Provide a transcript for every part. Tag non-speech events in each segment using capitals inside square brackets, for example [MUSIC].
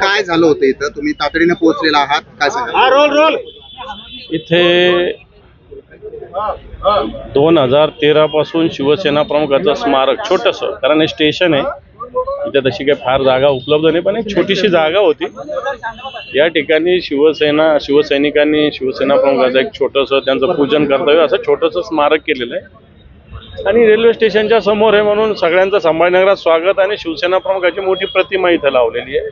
काय झालं होतं इथं? तुम्ही तातडीने पोहोचलेला आहात? काय सांगा इथे दोन हजार तेरा पासून शिवसेना प्रमुखाचं स्मारक छोटस कारण हे स्टेशन आहे. इथे तशी काही फार जागा उपलब्ध नाही पण एक छोटीशी जागा होती. या ठिकाणी शिवसेना शिवसैनिकांनी शिवसेना प्रमुखाचं एक छोटंसं त्यांचं पूजन कर्तव्य असं छोटंसं स्मारक केलेलं आहे. आणि रेल्वे स्टेशनच्या समोर आहे म्हणून सगळ्यांचं संभाजीनगरात स्वागत आणि शिवसेना प्रमुखाची मोठी प्रतिमा इथं लावलेली आहे.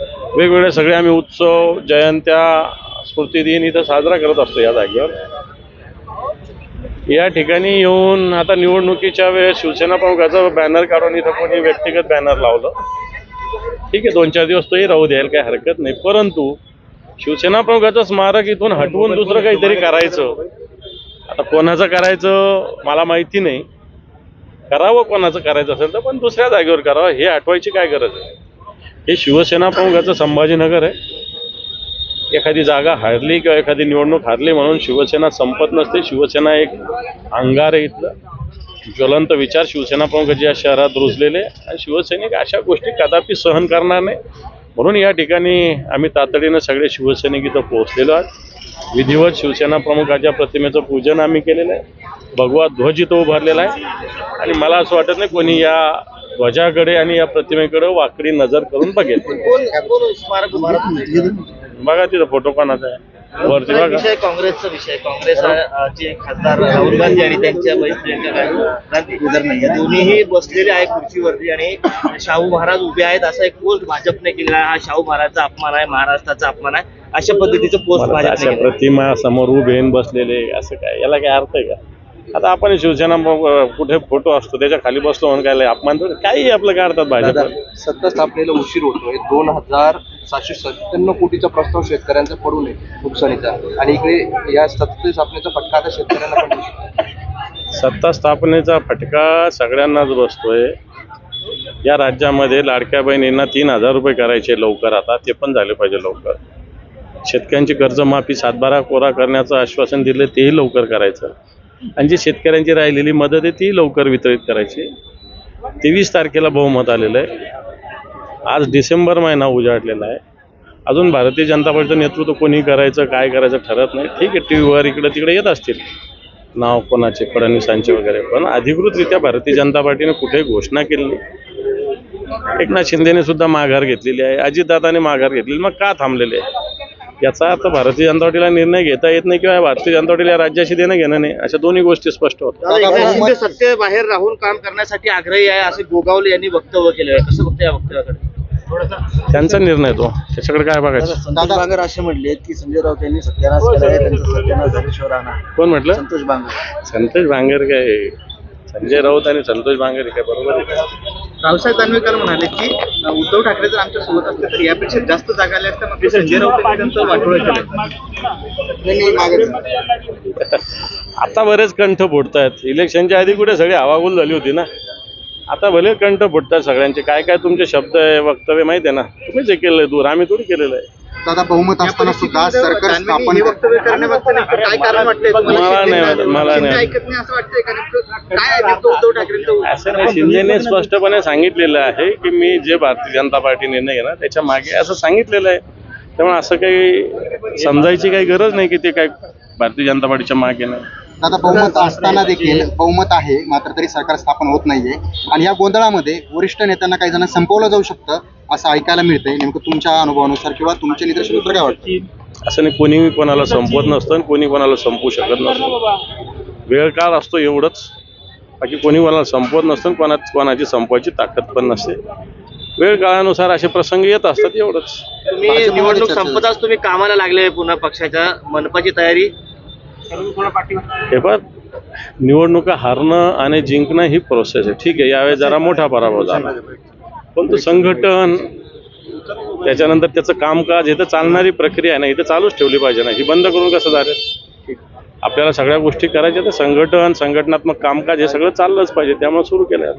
वेगवेगळे सगळे आम्ही उत्सव जयंत्या स्मृतिदिन इथं साजरा करत असतो या जागेवर. या ठिकाणी येऊन आता निवडणुकीच्या वेळेस शिवसेना प्रमुखाचा बॅनर काढून इथं कोणी व्यक्तिगत बॅनर लावलं ठीक आहे दोन चार दिवस तोही राहू द्यायला काही हरकत नाही. परंतु शिवसेना प्रमुखाचं स्मारक इथून हटवून दुसरं काहीतरी करायचं आता कोणाचं करायचं मला माहिती नाही. करावं कोणाचं करायचं असेल तर पण दुसऱ्या जागेवर करावं हे आठवायची काय गरज आहे? हे शिवसेना प्रमुखाचं संभाजीनगर आहे. एखादी जागा हारली किंवा एखादी निवडणूक हारली म्हणून शिवसेना संपत नसते. शिवसेना एक अंगार आहे इथलं. ज्वलंत विचार शिवसेना प्रमुखाचे या शहरात रुजलेले. आणि शिवसैनिक अशा गोष्टी कदापि सहन करणार नाही. म्हणून या ठिकाणी आम्ही तातडीनं सगळे शिवसैनिक इथं पोहोचलेलो आहोत. विधिवत शिवसेना प्रमुखाच्या प्रतिमेचं पूजन आम्ही केलेलं आहे. भगवा ध्वज इथं उभारलेला आहे. आणि मला असं वाटत नाही कोणी या ध्वजाकडे आणि या प्रतिमेकडे वाकडी नजर करून बघेल. बघा तिथं फोटो कोणाचा आहे. वरती बघा. विषय काँग्रेसचा विषय. काँग्रेस खासदार राहुल गांधी आणि त्यांच्या प्रियंका गांधी. या दोन्हीही बसलेले आहे खुर्चीवरती आणि शाहू महाराज उभे आहेत. असा एक पोस्ट भाजपने केलेला आहे. हा शाहू महाराजचा अपमान आहे महाराष्ट्राचा अपमान आहे. अशा पद्धतीचं पोस्ट मला भाजपने अशा केलं प्रतिमा समोर उभे बसलेले असं काय? याला काय अर्थ आहे का? आता आपण शिवसेना कुठे फोटो असतो त्याच्याखाली बसलो म्हणून काय अपमान काही आपलं काढतात भाजप. सत्ता स्थापनेला उशीर होतोय. दोन हजार सातशे सत्त्याण्णव कोटीचा प्रस्ताव शेतकऱ्यांचा पडू नये नुकसानीचा. आणि इकडे या सत्ता स्थापनेचा फटका आता शेतकऱ्यांना पण शकतो. सत्ता स्थापनेचा फटका सगळ्यांनाच बसतोय. या राज्यामध्ये लाडक्या बहिणींना तीन हजार रुपये करायचे लवकर आता. ते पण झाले पाहिजे लवकर. शेतकऱ्यांची कर्जमाफी सातबारा कोरा करण्याचं आश्वासन दिलं तेही लवकर करायचं. आणि जी शेतकऱ्यांची राहिलेली मदत आहे ती लवकर वितरित करायची. तेवीस तारखेला बहुमत आलेलं आहे. आज डिसेंबर महिना उजाडलेला आहे. अजून भारतीय जनता पार्टीचं नेतृत्व कोणी करायचं काय करायचं ठरत नाही. ठीक आहे टी व्हीवर इकडे तिकडे येत असतील. नाव कोणाचे फडणवीसांचे वगैरे. पण अधिकृतरित्या भारतीय जनता पार्टीने कुठे घोषणा केली एकनाथ शिंदेने सुद्धा माघार घेतलेली आहे. अजितदादाने माघार घेतलेली मग का थांबलेले? आहे याचा अर्थ भारतीय जनता पार्टीला निर्णय घेता येत नाही किंवा भारतीय जनता पार्टीला या राज्याशी देणं घेणं नाही अशा दोन्ही गोष्टी स्पष्ट होतात. शिंदे सत्तेबाहेर राहून काम करण्यासाठी आग्रही आहे असे गोगावले यांनी वक्तव्य केलं आहे. कसं बघतं या वक्तव्याकडे? त्यांचा निर्णय तो. त्याच्याकडे काय बघायचं? संतोष बांगर असे म्हणले की संजय राऊत यांनी सत्यानाश कोण म्हटलं? संतोष बांगर. संतोष भांगर काय? संजय राऊत आणि संतोष भांगर हे काय बरोबर आहे? का? रावसाहेब दानवेकर म्हणाले की उद्धव ठाकरे जर आमच्यासोबत असते तर यापेक्षा जास्त जागा आल्या असत्या मग संजय राऊत यांनी त्यांचं वाटोळं केलं [LAUGHS] आता बरेच कंठ फुटत इलेक्शनच्या आधी कुठे सगळी हवागुल झाली होती ना? आता भले कंठ फुटतात सगळ्यांचे. काय काय तुमचे शब्द आहे वक्तव्य माहिती आहे ना? तुम्हीच हे केलंय दूर. आम्ही थोडी केलेलं आहे. दादा बहुमत असताना सुद्धा सरकार स्थापन वक्तव्य करण्यामागचं नेमकं काय कारण वाटतंय तुम्हाला? मला नाही वाटत, मला शिंदे नाही. ऐकत नाही असं वाटतंय का नेमकं? काय आहे नेमकं उद्धव ठाकरेंचं असं नाही शिंदेने स्पष्टपणे सांगितलेलं आहे की मी जे भारतीय जनता पार्टी निर्णय घेणार त्याच्यामागे असं सांगितलेलं आहे. त्यामुळे असं काही समजायची काही गरज नाही की ते काय भारतीय जनता पार्टीच्या मागे नाही. दादा बहुमत असताना देखील बहुमत आहे मात्र तरी सरकार स्थापन होत नाहीये. आणि या गोंधळामध्ये वरिष्ठ नेत्यांना काही जण संपवलं जाऊ शकतं असं ऐकायला मिळतंय. नेमकं तुमच्या अनुभवानुसार किंवा तुमच्या निदर्शनानुसार काय वाटतं? असं नाही कोणी कोणाला संपवत नसतं आणि कोणी कोणाला संपवू शकत नसतं. वेळ काळ असतो एवढंच. बाकी कोणी कोणाला संपवत नसतं कोणा कोणाची संपवायची ताकद पण नसते. वेळ काळानुसार असे प्रसंग येत असतात एवढंच. निवडणूक संपताच तुम्ही कामाला लागले पुन्हा पक्षाच्या. मनपाची तयारी हे पण निवडणुका हारणं आणि जिंकणं ही प्रोसेस आहे. ठीक आहे यावेळेस जरा मोठा पराभव झाला. पण तो संघटन त्याच्यानंतर त्याचं कामकाज हे तर चालणारी प्रक्रिया आहे ना इथं चालूच ठेवली पाहिजे ना. ही बंद करून कसं झालं? आपल्याला सगळ्या गोष्टी करायच्या तर संघटन संघटनात्मक कामकाज हे सगळं चाललंच पाहिजे त्यामुळे सुरू केलं.